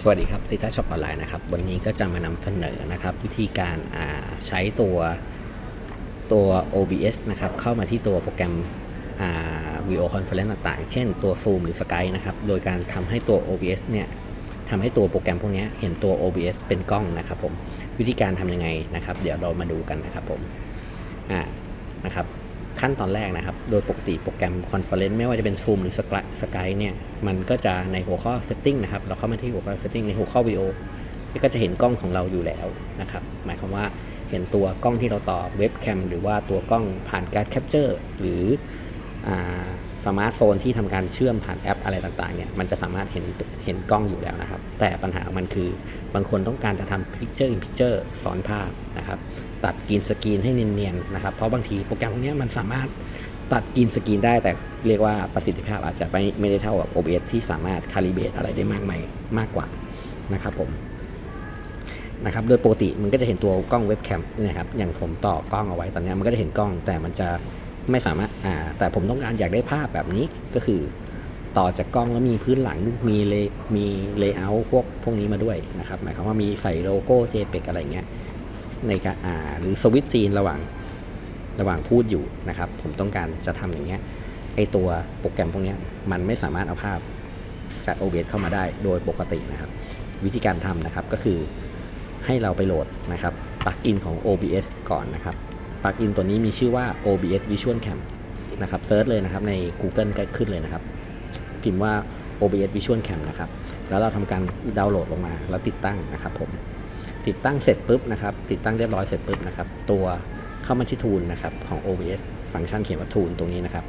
สวัสดีครับซิต้าช็อปออนไลน์นะครับ วันนี้ก็จะมานำเสนอนะครับวิธีการาใช้ตัวตัว OBS นะครับเข้ามาที่ตัวโปรแกรมวิดีโอคอนเฟอเรนซ์ต่างๆ เช่นตัว Zoom หรือ Skype นะครับโดยการทำให้ตัว OBS เนี่ยทำให้ตัวโปรแกรมพวกนี้เห็นตัว OBS เป็นกล้องนะครับผมวิธีการทำยังไงนะครับ เดี๋ยวเรามาดูกันนะครับผมอ่านะครับ ขั้นตอนแรกนะครับ โดยปกติโปรแกรมคอนเฟอเรนซ์ไม่ว่าจะเป็น Zoom หรือ Skype เนี่ย มันก็จะในหัวข้อ Setting นะครับ เราเข้ามาที่หัวข้อ Setting ในหัวข้อวิดีโอก็จะเห็นกล้องของเราอยู่แล้วนะครับ หมายความว่าเห็นตัวกล้องที่เราต่อเว็บแคมหรือว่าตัวกล้องผ่านการแคปเจอร์หรือสมาร์ทโฟนที่ทำการเชื่อมผ่านแอปอะไรต่างๆเนี่ยมันจะสามารถเห็นเห็นกล้องอยู่แล้วนะครับ แต่ปัญหามันคือบางคนต้องการจะทำ Picture in Picture ซ้อนภาพนะครับ ตัดกรีนสกรีนให้เนียนๆนะครับ เพราะบางทีโปรแกรมพวกนี้มันสามารถตัดกรีนสกรีนได้แต่เรียกว่าประสิทธิภาพอาจจะไม่ไม่ได้เท่ากับ OBS ที่สามารถคาลิเบตอะไรได้มากมายมากกว่านะครับผมนะครับโดยปกติมันก็จะเห็นตัวกล้องเว็บแคมนะครับอย่างผมต่อกล้องเอาไว้ตอนนี้มันก็จะเห็นกล้องแต่มันจะไม่สามารถอ่าแต่ผมต้องการอยากได้ภาพแบบนี้ก็คือต่อจากกล้องแล้วมีพื้นหลังมีเลมีเลเยอร์พวกพวกนี้มาด้วยนะครับหมายความว่ามีใส่โลโก้ JPEG อะไรเงี้ย ในการอ่าหรือสวิตช์ซีนระหว่างระหว่างพูดอยู่นะครับ ผมต้องการจะทำอย่างเงี้ยไอตัวโปรแกรมพวกนี้มันไม่สามารถเอาภาพจาก OBS เข้ามาได้โดยปกตินะครับ วิธีการทำนะครับก็คือให้เราไปโหลดนะครับปลั๊กอินของ OBS ก่อนนะครับปลั๊กอินตัวนี้มีชื่อว่า OBS Visual Cam นะครับเซิร์ชเลยนะครับใน Google ก็ขึ้นเลยนะครับ พิมพ์ว่า OBS Visual Cam นะครับ แล้วเราทำการดาวน์โหลดลงมาแล้วติดตั้งนะครับผม ติดตั้งเสร็จปุ๊บนะครับติดตั้งเรียบร้อยเสร็จปุ๊บนะครับตัวเข้ามาที่ทูลนะครับของ OBS ฟังก์ชันเขียนว่าทูลตรงนี้นะครับ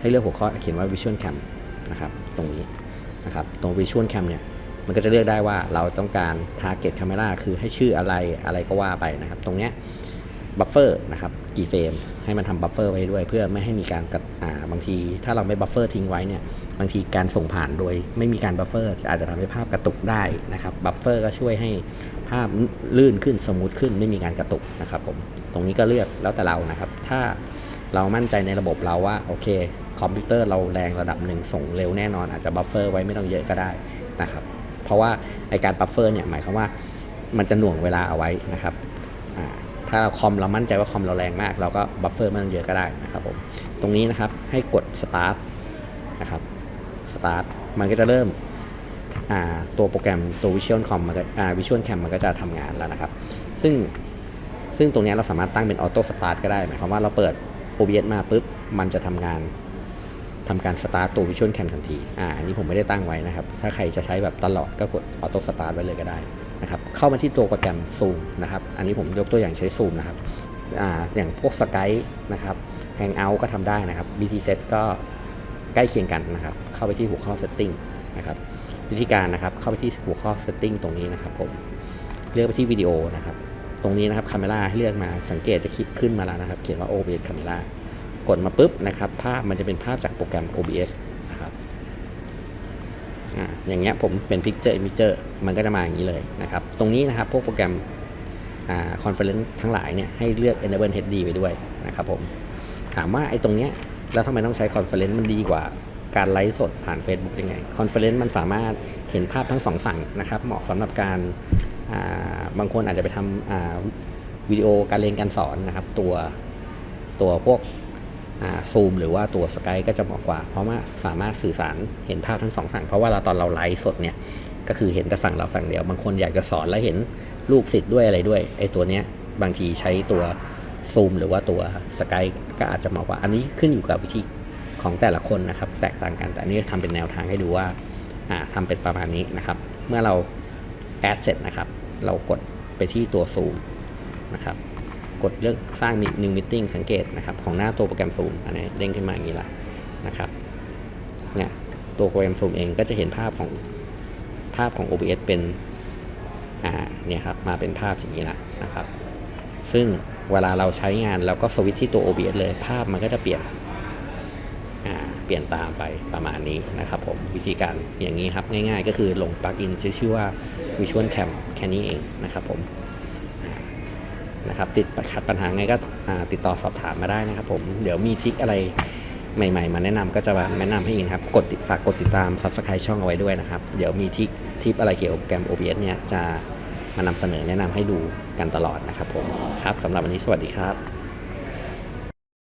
ให้เลือกหัวข้อเขียนว่า Visual Cam นะครับตรงนี้นะครับตรง Visual Cam เนี่ยมันก็จะเลือกได้ว่าเราต้องการ Target Camera คือให้ชื่ออะไรอะไรก็ว่าไปนะครับ ตรงเนี้ย บัฟเฟอร์นะครับกี่เฟรมให้มันทำบัฟเฟอร์ไว้ด้วย เพื่อไม่ให้มีการกัดอ่าบางที ถ้าเราไม่บัฟเฟอร์ทิ้งไว้เนี่ยบางทีการส่งผ่านโดยไม่มีการบัฟเฟอร์อาจจะทำให้ภาพกระตุกได้นะครับบัฟเฟอร์ก็ช่วยให้ภาพลื่นขึ้นสมูทขึ้นไม่มีการกระตุกนะครับผมตรงนี้ก็เลือกแล้วแต่เรานะครับ ถ้าเรามั่นใจในระบบเราว่าโอเค คอมพิวเตอร์เราแรงระดับหนึ่งส่งเร็วแน่นอนอาจจะบัฟเฟอร์ไว้ไม่ต้องเยอะก็ได้นะครับเพราะว่าไอการบัฟเฟอร์เนี่ยหมายความว่ามันจะหน่วงเวลาเอาไว้นะครับ อ่าถ้าคอมเรามั่นใจว่าคอมเราแรงมาก เราก็บัฟเฟอร์ม่ต้องเยอะก็ได้นะครับผมตรงนี้นะครับให้กด start นะครับ start มันก็จะเริ่มตัวโปรแกรมตัว Visual Com มันก็อ่า Visual Cam มันก็จะทำงานแล้วนะครับ ซึ่งซึ่งตรงนี้เราสามารถตั้งเป็น Auto Start ก็ได้หมายความว่าเราเปิด OBS มาปุ๊บ มันจะทำงานทำการ Start ตัว Visual Cam ทันที อ่าอันนี้ผมไม่ได้ตั้งไว้นะครับ ถ้าใครจะใช้แบบตลอดก็กด Auto Start ไว้เลยก็ได้ นะครับเข้ามาที่ตัวโปรแกรม Zoom นะครับอันนี้ผมยกตัวอย่างใช้ Zoom นะครับออย่างพวก Skype นะครับ Hangout ก็ทำได้นะครับ BT Set ก็ใกล้เคียงกันนะครับ เข้าไปที่หัวข้อ Setting นะครับวิธีการนะครับเข้าไปที่หัวข้อ Setting ตรงนี้นะครับผมเลือกไปที่วิดีโอนะครับ ตรงนี้นะครับ Camera ให้เลือกมาสังเกตจะคลิกขึ้นมาแล้วนะครับ เขียนว่า OBS Camera กดมาปุ๊บนะครับ ภาพมันจะเป็นภาพจากโปรแกรม OBS อ่าอย่างเงี้ยผมเป็น Picture Imager มันก็จะมาอย่างนี้เลยนะครับ ตรงนี้นะครับพวกโปรแกรมอ่าคอนเฟอเรนซ์ทั้งหลายเนี่ยให้เลือก Enable HD ไปด้วยนะครับผมถามว่าไอ้ตรงเนี้ยแล้วทำไมต้องใช้คอนเฟอเรนซ์มันดีกว่าการไลฟ์สดผ่าน Facebook ยังไงคอนเฟอเรนซ์มันสามารถเห็นภาพทั้งสองฝั่งนะครับเหมาะสำหรับการาบางคนอาจจะไปทำวิดีโอการเรียนการสอนนะครับ ตัวตัวพวก ซูมหรือว่าตัวสกายก็จะเหมาะกว่า เพราะว่าสามารถสื่อสารเห็นภาพทั้งสองฝั่งเพราะว่าเราตอนเราไลฟ์สดเนี่ยก็คือเห็นแต่ฝั่งเราฝั่งเดียว บางคนอยากจะสอนแล้วเห็นลูกศิษย์ด้วยอะไรด้วยไอ้ตัวเนี้ยบางทีใช้ตัวซูมหรือว่าตัวสกายก็อาจจะเหมาะกว่า อันนี้ขึ้นอยู่กับวิธีของแต่ละคนนะครับ แตกต่างกันแต่อันนี้ทำเป็นแนวทางให้ดูว่าอ่าทำเป็นประมาณนี้นะครับ เมื่อเราแอดเสร็จนะครับ เรากดไปที่ตัวซูมนะครับ กดเลือกสร้าง new meeting สังเกตนะครับของหน้าตัวโปรแกรมซูมอันนี้เด้งขึ้นมาอย่างนี้ละนะครับเนี่ยตัวโปรแกรมซูมเองก็จะเห็นภาพของภาพของ OBS เป็นอ่าเนี่ยครับมาเป็นภาพอย่างนี้ละนะครับ ซึ่งเวลาเราใช้งานเราก็สวิตช์ที่ตัว OBS เลย ภาพมันก็จะเปลี่ยนอ่าเปลี่ยนตามไปประมาณนี้นะครับผมวิธีการอย่างนี้ครับง่ายๆ ก็คือลงปลั๊กอินชื่อว่า Visual Cam แค่นี้เองนะครับผม นะครับติดขัดปัญหาไงก็ติดต่อสอบถามมาได้นะครับผมเดี๋ยวมีทิคอะไรใหม่ๆ มาแนะนำก็จะมาแนะนำให้อีกนครับกดฝากกดติดตามซับสไครต์ช่องเอาไว้ด้วยนะครับ เดี๋ยวมีทิปทิปอะไรเกี่ยวกับแกรม OBS เนี่ยจะมานำเสนอแนะนำให้ดูกันตลอดนะครับผมครับสำหรับวันนี้สวัสดีครับ